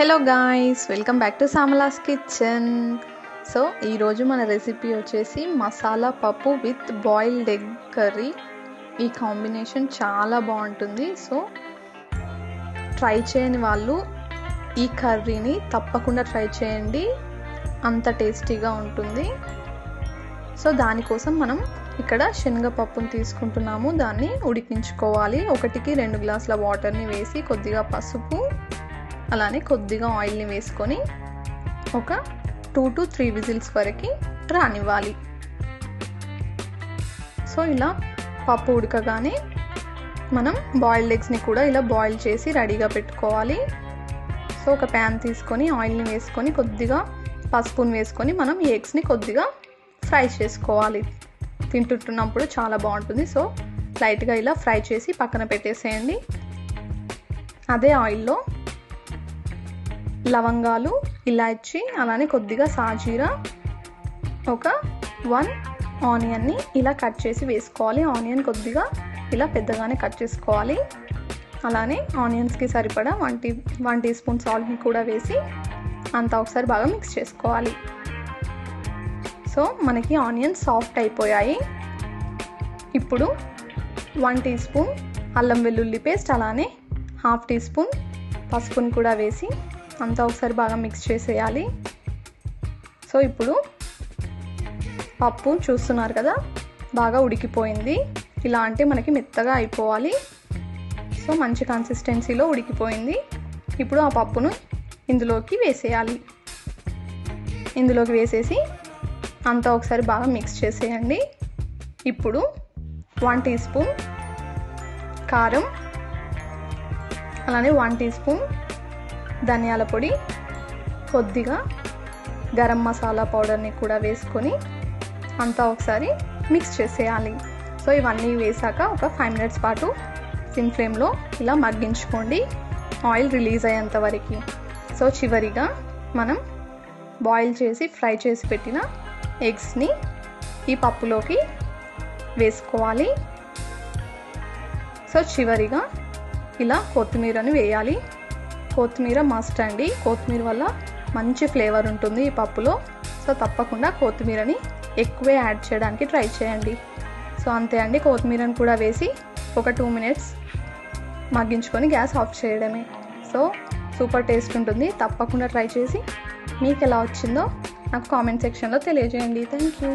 Hello guys welcome back to Samala's kitchen so ఈరోజు మన recipe వచ్చేసి మసాలా పప్పు విత్ బాయిల్డ్ ఎగ్ కర్రీ ఈ కాంబినేషన్ చాలా బాగుంటుంది. సో ట్రై చేయని వాళ్ళు ఈ కర్రీని తప్పకుండా ట్రై చేయండి. అంత టేస్టీగా ఉంటుంది. సో దానికోసం మనం ఇక్కడ శనగపప్పును తీసుకుంటున్నాము. దాన్ని ఉడికించుకోవాలి. ఒకటికి రెండు గ్లాసుల వాటర్ని వేసి కొద్దిగా పసుపు అలానే కొద్దిగా ఆయిల్ని వేసుకొని ఒక టూ టు త్రీ విజిల్స్ వరకు రానివ్వాలి. సో ఇలా పప్పు ఉడకగానే మనం బాయిల్డ్ ఎగ్స్ని కూడా ఇలా బాయిల్ చేసి రెడీగా పెట్టుకోవాలి. సో ఒక ప్యాన్ తీసుకొని ఆయిల్ని వేసుకొని కొద్దిగా పసుపుని వేసుకొని మనం ఈ ఎగ్స్ని కొద్దిగా ఫ్రై చేసుకోవాలి. తింటుంటున్నప్పుడు చాలా బాగుంటుంది. సో లైట్గా ఇలా ఫ్రై చేసి పక్కన పెట్టేసేయండి. అదే ఆయిల్లో లవంగాలు ఇలాచి అలానే కొద్దిగా సాజీరా ఒక వన్ ఆనియన్ని ఇలా కట్ చేసి వేసుకోవాలి. ఆనియన్ కొద్దిగా ఇలా పెద్దగానే కట్ చేసుకోవాలి. అలానే ఆనియన్స్కి సరిపడా one tea one tea spoon సాల్ట్ని కూడా వేసి అంతా ఒకసారి బాగా మిక్స్ చేసుకోవాలి. సో మనకి ఆనియన్ సాఫ్ట్ అయిపోయాయి. ఇప్పుడు వన్ టీ స్పూన్ అల్లం వెల్లుల్లి పేస్ట్ అలానే హాఫ్ టీ స్పూన్ పసుపుని కూడా వేసి అంతా ఒకసారి బాగా మిక్స్ చేసేయాలి. సో ఇప్పుడు పప్పు చూస్తున్నారు కదా బాగా ఉడికిపోయింది. ఇలా అంటే మనకి మెత్తగా అయిపోవాలి. సో మంచి కన్సిస్టెన్సీలో ఉడికిపోయింది. ఇప్పుడు ఆ పప్పును ఇందులోకి వేసేయాలి. ఇందులోకి వేసేసి అంతా ఒకసారి బాగా మిక్స్ చేసేయండి. ఇప్పుడు వన్ టీ స్పూన్ కారం అలానే వన్ టీ స్పూన్ ధనియాల పొడి కొద్దిగా గరం మసాలా పౌడర్ని కూడా వేసుకొని అంతా ఒకసారి మిక్స్ చేసేయాలి. సో ఇవన్నీ వేసాక ఒక ఫైవ్ మినిట్స్ పాటు సిమ్ ఫ్లేమ్లో ఇలా మగ్గించుకోండి. ఆయిల్ రిలీజ్ అయ్యేంత వరకు. సో చివరిగా మనం బాయిల్ చేసి ఫ్రై చేసి పెట్టిన ఎగ్స్ని ఈ పప్పులోకి వేసుకోవాలి. సో చివరిగా ఇలా కొత్తిమీరని వేయాలి. కొత్తిమీర మస్ట్ అండి. కొత్తిమీర వల్ల మంచి ఫ్లేవర్ ఉంటుంది ఈ పప్పులో. సో తప్పకుండా కొత్తిమీరని ఎక్కువే యాడ్ చేయడానికి ట్రై చేయండి. సో అంతే అండి. కొత్తిమీరని కూడా వేసి ఒక టూ మినిట్స్ మగ్గించుకొని గ్యాస్ ఆఫ్ చేయడమే. సో సూపర్ టేస్ట్ ఉంటుంది. తప్పకుండా ట్రై చేసి మీకు ఎలా వచ్చిందో నాకు కామెంట్ సెక్షన్లో తెలియజేయండి. Thank you.